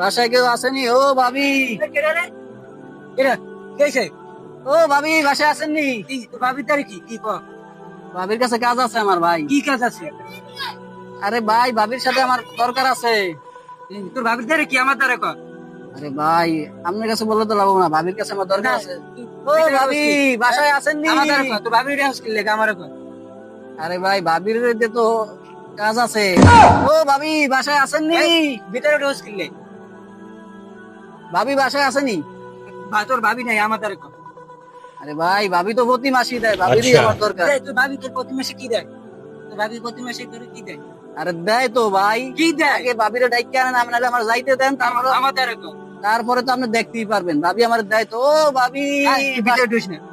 বাসায় কেউ আসেনি? ও ভাবি। ও ভাবি বাসায় আসেননি। ভাবি তার কি? কি ভাবির কাছে কাজ আছে আমার ভাই। কি কাজ আছে? আরে ভাই ভাবির সাথে আমার দরকার আছে। তোর ভাবির দ্বারা কি? আমার দ্বারা কর। আরে ভাই আপনার কাছে বললে তো লাভ না। ভাবির কাছে আমার দরকার আছে। ও ভাবি বাসায় আসেননি। আমার দ্বারা কর। তোর ভাবির কিনলে আমার কর। আরে ভাই ভাবির তো কাজ আছে। ও ভাবি বাসায় আসেননি। ভিতরে ডোজ কিনলে। ভাবি বাসায় আসেনি? বা তোর ভাবি নাই আমার দ্বারা কর আরে ভাই ভাবি তো প্রতি মাসই দেয় ভাবিরই আচ্ছা। আমার দরকার। দেয়, তোর ভাবি তোর প্রতি মাসে কি দেয়? তোর ভাবি প্রতি মাসে তোর কি দেয়? আরে দেয় তো ভাই। কি দেয়? আগে ভাবিরে ডাইকে আনেন আপনারা আমার যাইতে দেন তারপরে আমার দ্বারা কর তারপরে তো আপনি দেখতেই পারবেন। ভাবি আমার দেয় তো ও ভাবি।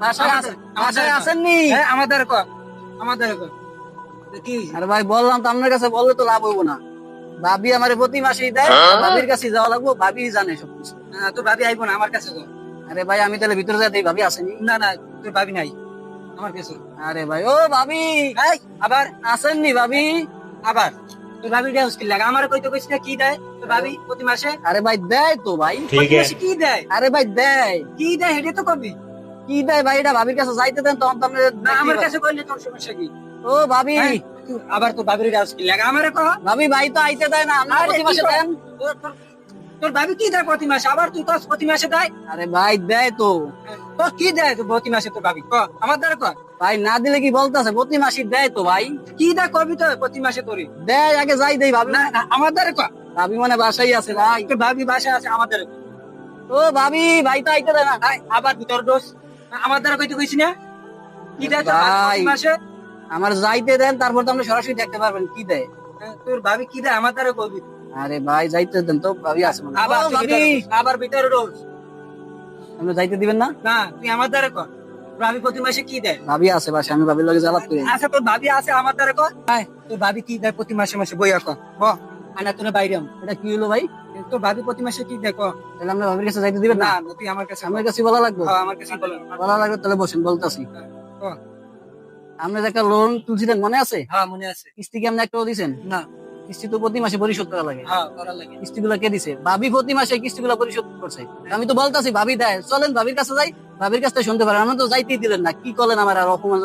বাসায় আমার আমার কর। আসেননি? হ্যাঁ, আমার কর আমার কর কি? হয়েছে? আরে ভাই বললাম তো আপনার কাছে বললে তো লাভ হইব না। ভাবি আমার প্রতি মাসেই দেয় ভাবির কাছে যাওয়া লাগবো ভাবি জানে সবকিছু। তোর ভাবি আইবো না আমার কাছে আরে ভাই আমি তাহলে ভিতরে ভাবি আসেনি। না না তোর ভাবি নাই। আমার কাছে। আরে ভাই ও ভাবি। আবার আসেননি ভাবি। আবার। তোর ভাবি দেয় মুশকিল লাগে? আমার কইতে না কি দেয় তোর ভাবি প্রতি মাসে? আরে ভাই দেয় তো ভাই। মাসে কি দেয়? আরে ভাই দেয়। কি দেয় হেডে তো কবি। কি দেয় ভাই এটা ভাবির কাছে যাইতে দেন তখন তো আমার কাছে কইলে তোর সমস্যা কি? ও ভাবি। হ্যাঁ, আবার তো ভাবির দেয় লাগে? আমারে কহ। ভাবি ভাই তো আইতে দেয় না আমার প্রতি মাসে দেন। তোর তোর- তোর ভাবি কি দেয় প্রতি মাসে? আবার তুই কস প্রতি মাসে দেয়? আরে ভাই দেয় তো। তোর কি দেয় তোর প্রতি মাসে তোর ভাবি? ক আমার দ্বারা কর ভাই না দিলে কি বলতেছে? প্রতি মাসে দেয় তো ভাই। কি দেয় করবি তো প্রতি মাসে তোর? দেয় আগে যাই দেই ভাবি। না না, আমার দ্বারা কর ভাবি মানে বাসাই আছে ভাই। তোর ভাবি বাসা আছে আমার দ্বারা। ও ভাবি ভাই তো আইতে না। ভাই আবার ভিতর দোষ আমার দ্বারা কইতে কইছি না? কি দেয় তোর ভাই। প্রতি মাসে? আমার যাইতে দেন তারপর তো আপনি সরাসরি দেখতে পারবেন কি দেয়। হ্যাঁ, তোর ভাবি কি দেয়? আমার দ্বারা করবি আরে ভাই যাইতে দেন তো ভাবি মনে হয়। আবার ভাবি। আবার ভিতরে দোষ আপনি যাইতে দিবেন না? না তুই আমার দ্বারা কর। ভাবি প্রতি মাসে কি দেয়? ভাবি আছে বাসা আমি ভাবির লগে জ্বালাত করি। আচ্ছা তোর ভাবি আছে আমার দ্বারা কর। আয়, তোর ভাবি কি দেয় প্রতি মাসে মাসে? বইয়া কর। ব আনা তোর বাইরে আম। এটা কি হলো ভাই? তোর ভাবি প্রতি মাসে কি দেয়? কর তাহলে আপনার ভাবির কাছে যাইতে দিবেন না? না না, তুই আমার কাছে আমার কাছে বলা লাগবে? হ্যাঁ, আমার কাছে বলো বলা লাগবে তাহলে বসেন বলতাছি। যে একটা লোন তুলছিলেন মনে আছে? হ্যাঁ মনে আছে। কিস্তি কি আপনি একটাও দিছেন? না। কিস্তি তো প্রতি মাসে পরিশোধ করা লাগে। হ্যাঁ কিস্তি গুলা কে দিছে? ভাবি প্রতি মাসে কিস্তি গুলা পরিশোধ করছে। আমি তো বলতাছি ভাবি দেয় চলেন ভাবির কাছে যাই ভাবির কাছে শুনতে পারেন। আমরা তো যাইতেই দিলেন না কি করলেন আমার আর অপমান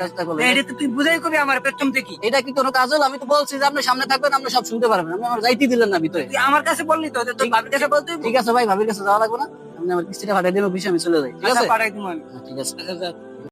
কাজটা করলেন এটা তো তুই বুঝাই করবি আমার প্রথম থেকে। এটা কি কোনো কাজ হলো আমি তো বলছি যে আপনি সামনে থাকবেন আপনি সব শুনতে পারবেন। আপনি আমার যাইতেই দিলেন না ভিতরে। আমার কাছে বললি তো তোর ভাবির কাছে বলতে ঠিক আছে ভাই ভাবির কাছে যাওয়া লাগবে না। আপনি আমার কিস্তিটা পাঠিয়ে দিন অফিসে আমি চলে যাই। ঠিক আচ্ছা আছে? পাঠাই দিবো আমি। ঠিক আছে। যা।